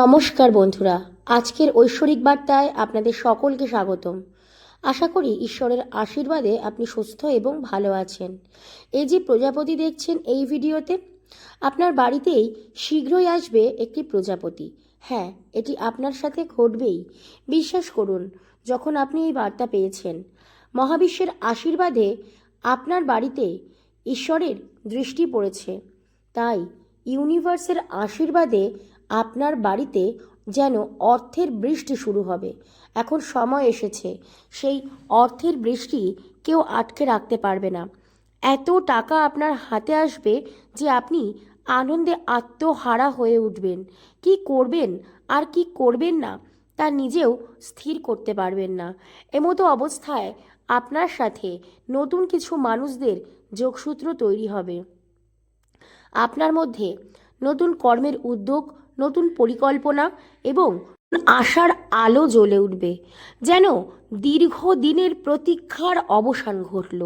নমস্কার বন্ধুরা, আজকের ঐশ্বরিক বার্তায় আপনাদের সকলকে স্বাগতম। আশা করি ঈশ্বরের আশীর্বাদে আপনি সুস্থ এবং ভালো আছেন। এই যে প্রজাপতি দেখছেন এই ভিডিওতে, আপনার বাড়িতেই শীঘ্রই আসবে একটি প্রজাপতি। হ্যাঁ এটি আপনার সাথে ঘটবেই। বিশ্বাস করুন, যখন আপনি এই বার্তা পেয়েছেন, মহাবিশ্বের আশীর্বাদে আপনার বাড়িতে ঈশ্বরের দৃষ্টি পড়েছে। তাই ইউনিভার্সের আশীর্বাদে আপনার বাড়িতে যেন অর্থের বৃষ্টি শুরু হবে। এখন সময় এসেছে। সেই অর্থের বৃষ্টি কেউ আটকে রাখতে পারবে না। এত টাকা আপনার হাতে আসবে যে আপনি আনন্দে আত্মহারা হয়ে উঠবেন। কি করবেন আর কি করবেন না তা নিজেও স্থির করতে পারবেন না। এমতো অবস্থায় আপনার সাথে নতুন কিছু মানুষদের যোগসূত্র তৈরি হবে। আপনার মধ্যে নতুন কর্মের উদ্যোগ নতুন পরিকল্পনা এবং আশার আলো জ্বলে উঠবে, যেন দীর্ঘদিনের প্রতীক্ষার অবসান ঘটল।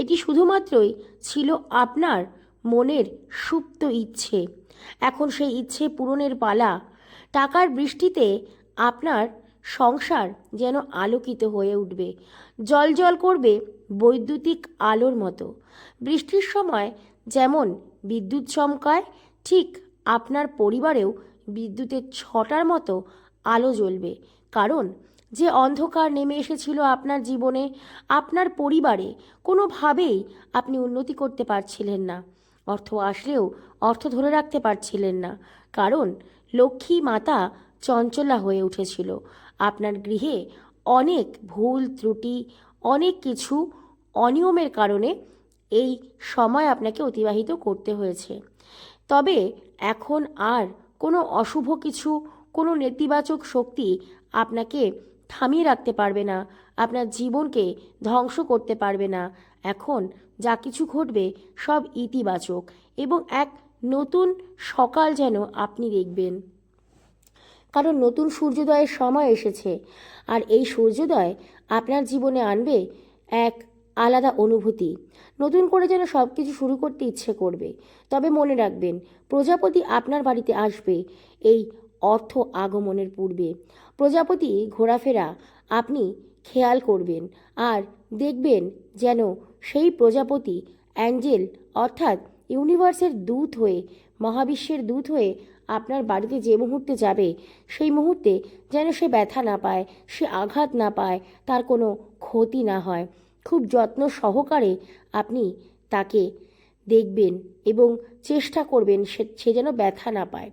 এটি শুধুমাত্রই ছিল আপনার মনের সুপ্ত ইচ্ছে। এখন সেই ইচ্ছে পূরণের পালা, টাকার বৃষ্টিতে আপনার সংসার যেন আলোকিত হয়ে উঠবে জল জল করবে বৈদ্যুতিক আলোর মতো। বৃষ্টির সময় যেমন বিদ্যুৎ চমকায়, ঠিক আপনার পরিবারেও বিদ্যুতের ছটার মতো আলো জ্বলবে। কারণ, যে অন্ধকার নেমে এসেছিল আপনার জীবনে, আপনার পরিবারে কোনোভাবেই আপনি উন্নতি করতে পারছিলেন না। অর্থ আসলেও অর্থ ধরে রাখতে পারছিলেন না। কারণ, লক্ষ্মী মাতা চঞ্চলা হয়ে উঠেছিল। আপনার গৃহে অনেক ভুল, ত্রুটি, অনেক কিছু অনিয়মের কারণে এই সময় আপনাকে অতিবাহিত করতে হয়েছে। তবে এখন আর কোনো অশুভ কিছু, কোনো নেতিবাচক শক্তি আপনাকে থামিয়ে রাখতে পারবে না, আপনার জীবনকে ধ্বংস করতে পারবে না। এখন যা কিছু ঘটবে সব ইতিবাচক এবং এক নতুন সকাল যেন আপনি দেখবেন। কারণ নতুন সূর্যোদয়ের সময় এসেছে আর এই সূর্যোদয় আপনার জীবনে আনবে এক আলাদা অনুভূতি। নতুন করে যেন সব কিছু শুরু করতে ইচ্ছে করবে। তবে মনে রাখবেন, প্রজাপতি আপনার বাড়িতে আসবে এই অর্থ আগমনের পূর্বে। প্রজাপতি ঘোরাফেরা আপনি খেয়াল করবেন আর দেখবেন যেন সেই প্রজাপতি অ্যাঞ্জেল অর্থাৎ ইউনিভার্সের দূত হয়ে, মহাবিশ্বের দূত হয়ে আপনার বাড়িতে যে মুহূর্তে যাবে, সেই মুহূর্তে যেন সে ব্যথা না পায়, সে আঘাত না পায়, তার কোনো ক্ষতি না হয়। খুব যত্ন সহকারে আপনি তাকে দেখবেন এবং চেষ্টা করবেন সে যেন ব্যথা না পায়।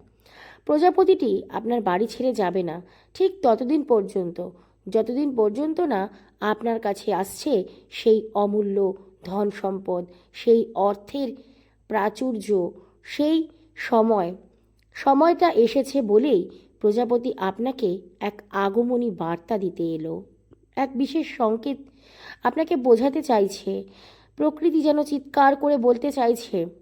প্রজাপতিটি আপনার বাড়ি ছেড়ে যাবে না। ঠিক ততদিন পর্যন্ত, যতদিন পর্যন্ত না আপনার কাছে আসছে সেই অমূল্য ধন সম্পদ, সেই অর্থের প্রাচুর্য, সেই সময়। সময়টা এসেছে বলেই প্রজাপতি আপনাকে এক আগমনী বার্তা দিতে এলো। এক বিশেষ সংকেত আপনাকে বোঝাতে চাইছে। প্রকৃতি যেন চিৎকার করে বলতে চাইছে।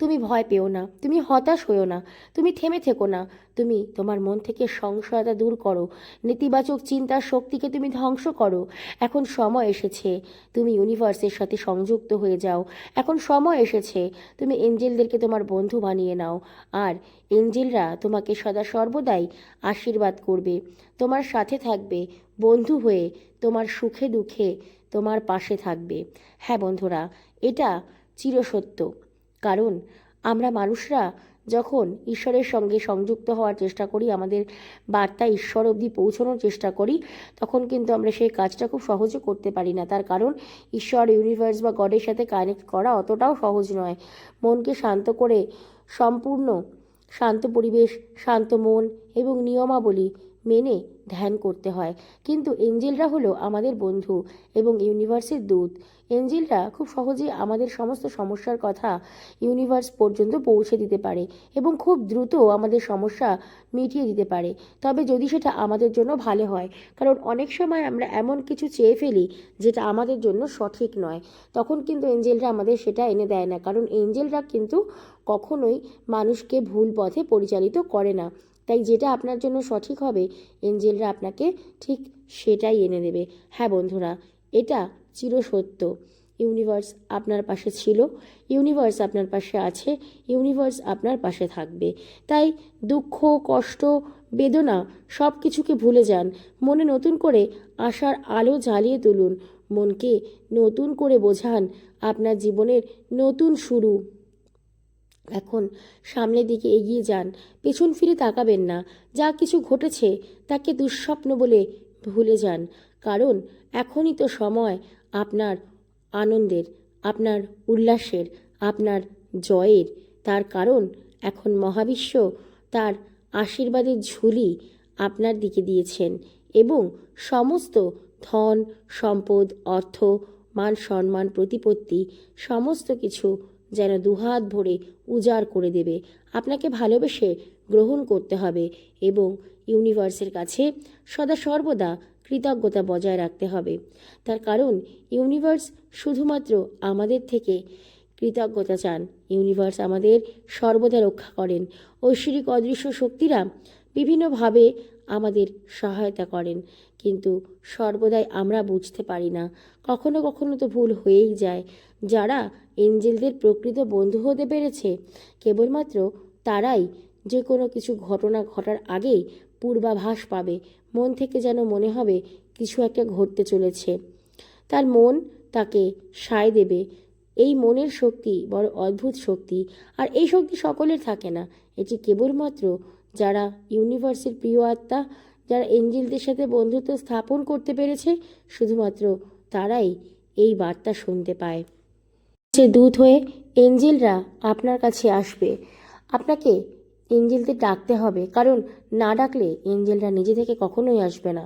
তুমি ভয় পেও না, তুমি হতাশ হয়েও না, তুমি থেমে থেকো না। তুমি তোমার মন থেকে সংশয়তা দূর করো, নেতিবাচক চিন্তার শক্তিকে তুমি ধ্বংস করো। এখন সময় এসেছে, তুমি ইউনিভার্সের সাথে সংযুক্ত হয়ে যাও। এখন সময় এসেছে, তুমি এঞ্জেলদেরকে তোমার বন্ধু বানিয়ে নাও। আর এঞ্জেলরা তোমাকে সদা সর্বদাই আশীর্বাদ করবে। তোমার সাথে থাকবে, বন্ধু হয়ে তোমার সুখে দুঃখে তোমার পাশে থাকবে। হ্যাঁ বন্ধুরা, এটা চিরসত্য। কারণ আমরা মানুষরা যখন ঈশ্বরের সঙ্গে সংযুক্ত হওয়ার চেষ্টা করি, আমাদের বার্তা ঈশ্বর অবধি পৌঁছানোর চেষ্টা করি, তখন কিন্তু আমরা সেই কাজটা খুব সহজে করতে পারি না। তার কারণ ঈশ্বর ইউনিভার্স বা গডের সাথে কানেক্ট করা অতটাও সহজ নয়। মনকে শান্ত করে, সম্পূর্ণ শান্ত পরিবেশ, শান্ত মন এবং নিয়মাবলী মেনে ধ্যান করতে হয়। কিন্তু এঞ্জেলরা হলো আমাদের বন্ধু এবং ইউনিভার্সের দূত। এঞ্জেলরা খুব সহজেই আমাদের সমস্ত সমস্যার কথা ইউনিভার্স পর্যন্ত পৌঁছে দিতে পারে এবং খুব দ্রুত আমাদের সমস্যা মিটিয়ে দিতে পারে। তবে যদি সেটা আমাদের জন্য ভালো হয়, কারণ অনেক সময় আমরা এমন কিছু চেয়ে ফেলি যেটা আমাদের জন্য সঠিক নয়, তখন কিন্তু এঞ্জেলরা আমাদের সেটা এনে দেয় না। কারণ এঞ্জেলরা কিন্তু কখনোই মানুষকে ভুল পথে পরিচালিত করে না। তাই যেটা আপনার জন্য সঠিক হবে, এঞ্জেলরা আপনাকে ঠিক সেটাই এনে দেবে। হ্যাঁ বন্ধুরা, এটা চিরসত্য। ইউনিভার্স আপনার পাশে ছিল, ইউনিভার্স আপনার পাশে আছে, ইউনিভার্স আপনার পাশে থাকবে। তাই দুঃখ, কষ্ট, বেদনা সব কিছুকে ভুলে যান। মনে নতুন করে আশার আলো জ্বালিয়ে তুলুন। মনকে নতুন করে বোঝান আপনার জীবনের নতুন শুরু। এখন সামনের দিকে এগিয়ে যান, পেছন ফিরে তাকাবেন না, যা কিছু ঘটেছে তাকে দুঃস্বপ্ন বলে ভুলে যান, কারণ এখনই তো সময় আপনার আনন্দের, আপনার উল্লাসের, আপনার জয়ের, তার কারণ এখন মহাবিশ্ব তার আশীর্বাদের ঝুলি আপনার দিকে দিয়েছেন এবং সমস্ত ধন, সম্পদ, অর্থ, মান, সম্মান, প্রতিপত্তি, সমস্ত কিছু যেন দুহাত ভরে উজাড় করে দেবে। আপনাকে ভালোবেসে গ্রহণ করতে হবে এবং ইউনিভার্সের কাছে সদা সর্বদা কৃতজ্ঞতা বজায় রাখতে হবে। তার কারণ, ইউনিভার্স শুধুমাত্র আমাদের থেকে কৃতজ্ঞতা চান। ইউনিভার্স আমাদের সর্বদা রক্ষা করেন। ঐশ্বরিক অদৃশ্য শক্তিরা বিভিন্নভাবে আমাদের সহায়তা করেন। কিন্তু সর্বদাই আমরা বুঝতে পারি না। কখনো কখনো তো ভুল হয়েই যায়। যারা এঞ্জেলদের প্রকৃত বন্ধু হতে পেরেছে, কেবলমাত্র তারাই যে কোনো কিছু ঘটনা ঘটার আগেই পূর্বাভাস পাবে। মন থেকে যেন মনে হবে কিছু একটা ঘটতে চলেছে। তার মন তাকে সায় দেবে। এই মনের শক্তি বড় অদ্ভুত শক্তি। আর এই শক্তি সকলের থাকে না। এটি কেবলমাত্র যারা ইউনিভার্সের প্রিয় আত্মা, যারা এঞ্জেলদের সাথে বন্ধুত্ব স্থাপন করতে পেরেছে, শুধুমাত্র তারাই এই বার্তা শুনতে পায়। যে দূত হয়ে এঞ্জেলরা আপনার কাছে আসবে। আপনাকে এঞ্জেলদের ডাকতে হবে, কারণ না ডাকলে এঞ্জেলরা নিজে থেকে কখনোই আসবে না।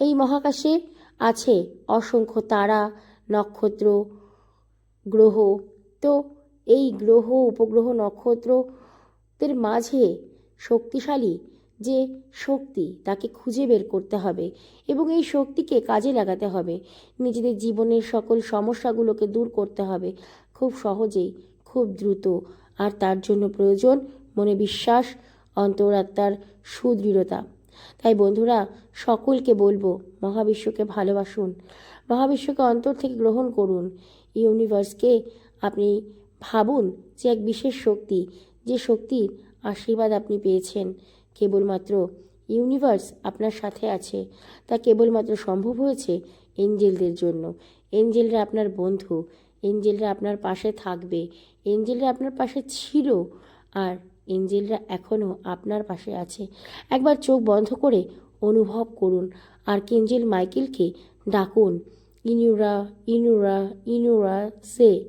এই মহাকাশে আছে অসংখ্য তারা, নক্ষত্র, গ্রহ। তো এই গ্রহ, উপগ্রহ, নক্ষত্রদের মাঝে শক্তিশালী যে শক্তি তাকে খুঁজে বের করতে হবে এবং এই শক্তিকে কাজে লাগাতে হবে। নিজেদের জীবনের সকল সমস্যাগুলোকে দূর করতে হবে। খুব সহজেই, খুব দ্রুত। আর তার জন্য প্রয়োজন মনে বিশ্বাস অন্তরাত্মার সুদৃঢ়তা। তাই বন্ধুরা, সকলকে বলব, মহাবিশ্বকে ভালোবাসুন। মহাবিশ্বকে অন্তর থেকে গ্রহণ করুন। ইউনিভার্সকে আপনি ভাবুন যে এক বিশেষ শক্তি, যে শক্তির আশীর্বাদ আপনি পেয়েছেন। কেবলমাত্র ইউনিভার্স আপনার সাথে আছে। তা কেবলমাত্র সম্ভব হয়েছে এঞ্জেলদের জন্য। এঞ্জেলরা আপনার বন্ধু। এঞ্জেলরা আপনার পাশে থাকবে। এঞ্জেলরা আপনার পাশে ছিল। আর এঞ্জেলরা এখনও আপনার পাশে আছে। একবার চোখ বন্ধ করে অনুভব করুন। আর কেঞ্জেল মাইকেলকে ডাকুন। ইনুরা ইনুরা ইনুরা সে।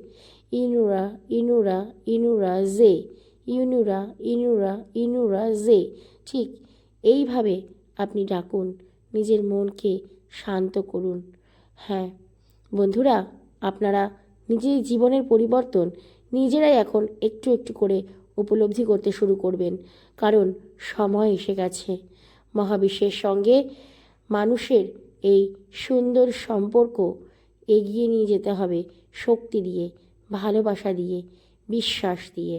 ইনুরা ইনুরা ইনুরা জে ইউনুরা, ইনুরা ইনুরা জে ঠিক এইভাবে আপনি ডাকুন, নিজের মনকে শান্ত করুন। হ্যাঁ বন্ধুরা, আপনারা নিজের জীবনের পরিবর্তন নিজেরাই এখন একটু একটু করে উপলব্ধি করতে শুরু করবেন, কারণ সময় এসে গেছে। মহাবিশ্বের সঙ্গে মানুষের এই সুন্দর সম্পর্ক এগিয়ে নিয়ে যেতে হবে শক্তি দিয়ে, ভালোবাসা দিয়ে, বিশ্বাস দিয়ে।